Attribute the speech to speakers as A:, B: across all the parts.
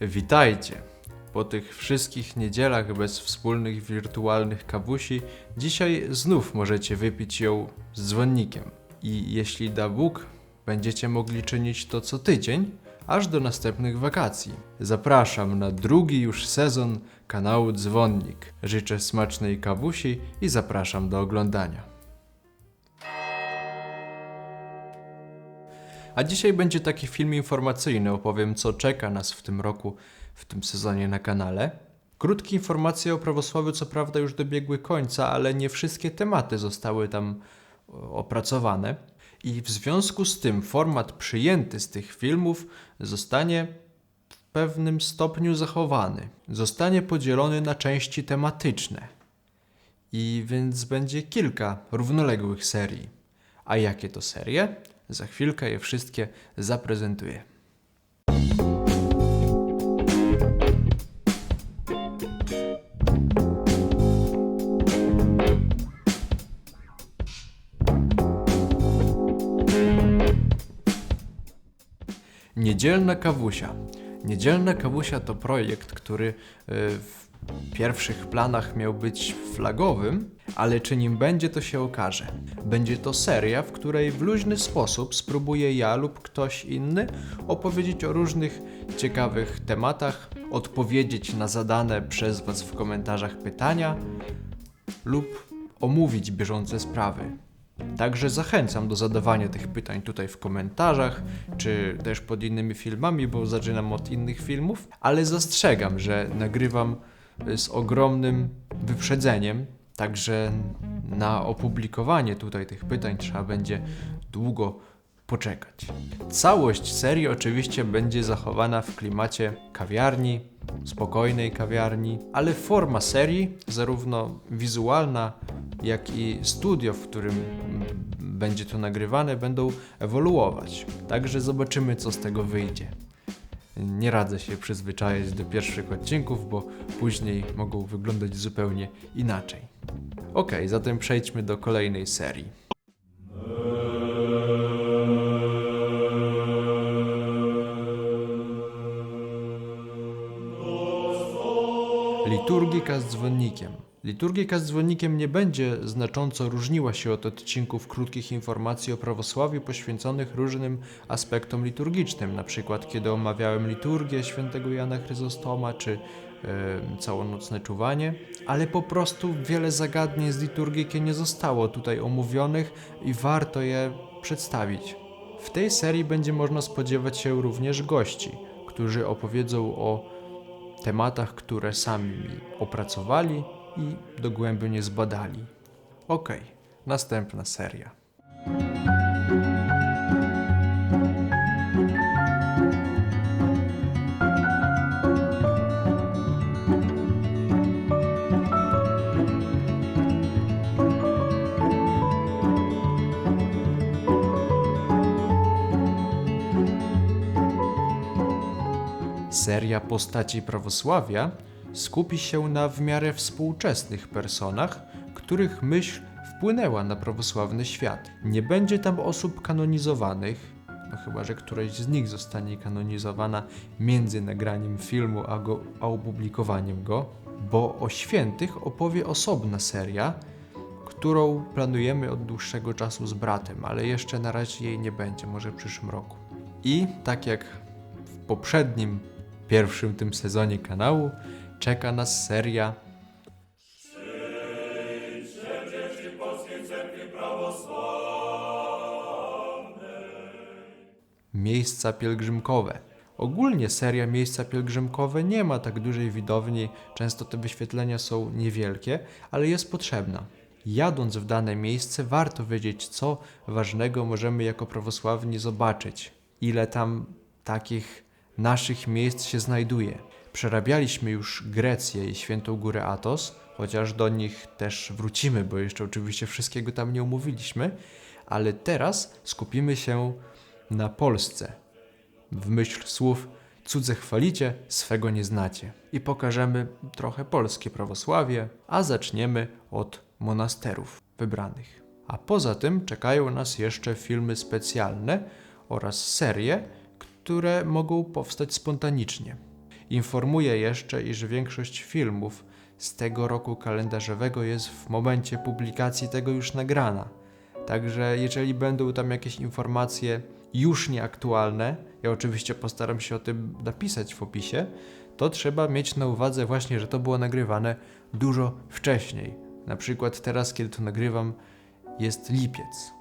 A: Witajcie! Po tych wszystkich niedzielach bez wspólnych wirtualnych kawusi, dzisiaj znów możecie wypić ją z dzwonnikiem. I jeśli da Bóg, będziecie mogli czynić to co tydzień, aż do następnych wakacji. Zapraszam na drugi już sezon kanału Dzwonnik. Życzę smacznej kawusi i zapraszam do oglądania. A dzisiaj będzie taki film informacyjny. Opowiem, co czeka nas w tym roku, w tym sezonie na kanale. Krótkie informacje o prawosławiu, co prawda, już dobiegły końca, ale nie wszystkie tematy zostały tam o, opracowane. I w związku z tym format przyjęty z tych filmów zostanie w pewnym stopniu zachowany. Zostanie podzielony na części tematyczne. I więc będzie kilka równoległych serii. A jakie to serie? Za chwilkę je wszystkie zaprezentuję. Niedzielna Kawusia. Niedzielna Kawusia to projekt, który y, w pierwszych planach miał być flagowym, ale czy nim będzie, to się okaże. Będzie to seria, w której w luźny sposób spróbuję ja lub ktoś inny opowiedzieć o różnych ciekawych tematach, odpowiedzieć na zadane przez Was w komentarzach pytania lub omówić bieżące sprawy. Także zachęcam do zadawania tych pytań tutaj w komentarzach, czy też pod innymi filmami, bo zaczynam od innych filmów, ale zastrzegam, że nagrywam z ogromnym wyprzedzeniem, także na opublikowanie tutaj tych pytań trzeba będzie długo poczekać. Całość serii oczywiście będzie zachowana w klimacie kawiarni, spokojnej kawiarni, ale forma serii, zarówno wizualna, jak i studio, w którym będzie to nagrywane, będą ewoluować. Także zobaczymy, co z tego wyjdzie. Nie radzę się przyzwyczaić do pierwszych odcinków, bo później mogą wyglądać zupełnie inaczej. Ok, zatem przejdźmy do kolejnej serii. Liturgika z dzwonnikiem. Liturgika z dzwonnikiem nie będzie znacząco różniła się od odcinków krótkich informacji o prawosławiu poświęconych różnym aspektom liturgicznym, na przykład kiedy omawiałem liturgię świętego Jana Chryzostoma czy e, całonocne czuwanie, ale po prostu wiele zagadnień z liturgiki nie zostało tutaj omówionych i warto je przedstawić. W tej serii będzie można spodziewać się również gości, którzy opowiedzą o tematach, które sami opracowali i dogłębnie zbadali. Ok, następna seria. Seria postaci prawosławia skupi się na w miarę współczesnych personach, których myśl wpłynęła na prawosławny świat. Nie będzie tam osób kanonizowanych, no chyba że któraś z nich zostanie kanonizowana między nagraniem filmu a, go, a opublikowaniem go, bo o świętych opowie osobna seria, którą planujemy od dłuższego czasu z bratem, ale jeszcze na razie jej nie będzie, może w przyszłym roku. I tak jak w poprzednim, pierwszym tym sezonie kanału, czeka nas seria Miejsca pielgrzymkowe. Ogólnie seria Miejsca pielgrzymkowe nie ma tak dużej widowni, często te wyświetlenia są niewielkie, ale jest potrzebna. Jadąc w dane miejsce, warto wiedzieć, co ważnego możemy jako prawosławni zobaczyć, ile tam takich naszych miejsc się znajduje. Przerabialiśmy już Grecję i Świętą Górę Atos, chociaż do nich też wrócimy, bo jeszcze oczywiście wszystkiego tam nie omówiliśmy, ale teraz skupimy się na Polsce. W myśl słów cudze chwalicie, swego nie znacie. I pokażemy trochę polskie prawosławie, a zaczniemy od monasterów wybranych. A poza tym czekają nas jeszcze filmy specjalne oraz serie, które mogą powstać spontanicznie. Informuję jeszcze, iż większość filmów z tego roku kalendarzowego jest w momencie publikacji tego już nagrana. Także jeżeli będą tam jakieś informacje już nieaktualne, ja oczywiście postaram się o tym napisać w opisie, to trzeba mieć na uwadze właśnie, że to było nagrywane dużo wcześniej. Na przykład teraz, kiedy to nagrywam, jest lipiec.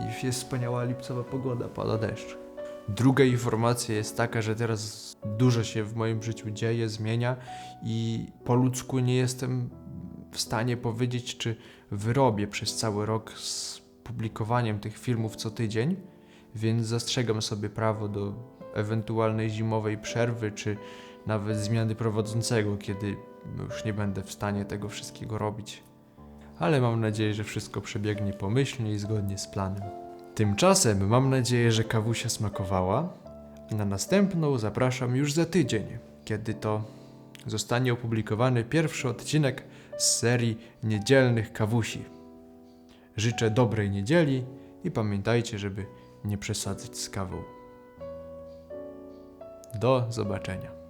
A: I jest wspaniała lipcowa pogoda, pada deszcz. Druga informacja jest taka, że teraz dużo się w moim życiu dzieje, zmienia i po ludzku nie jestem w stanie powiedzieć, czy wyrobię przez cały rok z publikowaniem tych filmów co tydzień, więc zastrzegam sobie prawo do ewentualnej zimowej przerwy, czy nawet zmiany prowadzącego, kiedy już nie będę w stanie tego wszystkiego robić. Ale mam nadzieję, że wszystko przebiegnie pomyślnie i zgodnie z planem. Tymczasem mam nadzieję, że kawusia smakowała. Na następną zapraszam już za tydzień, kiedy to zostanie opublikowany pierwszy odcinek z serii niedzielnych kawusi. Życzę dobrej niedzieli i pamiętajcie, żeby nie przesadzać z kawą. Do zobaczenia.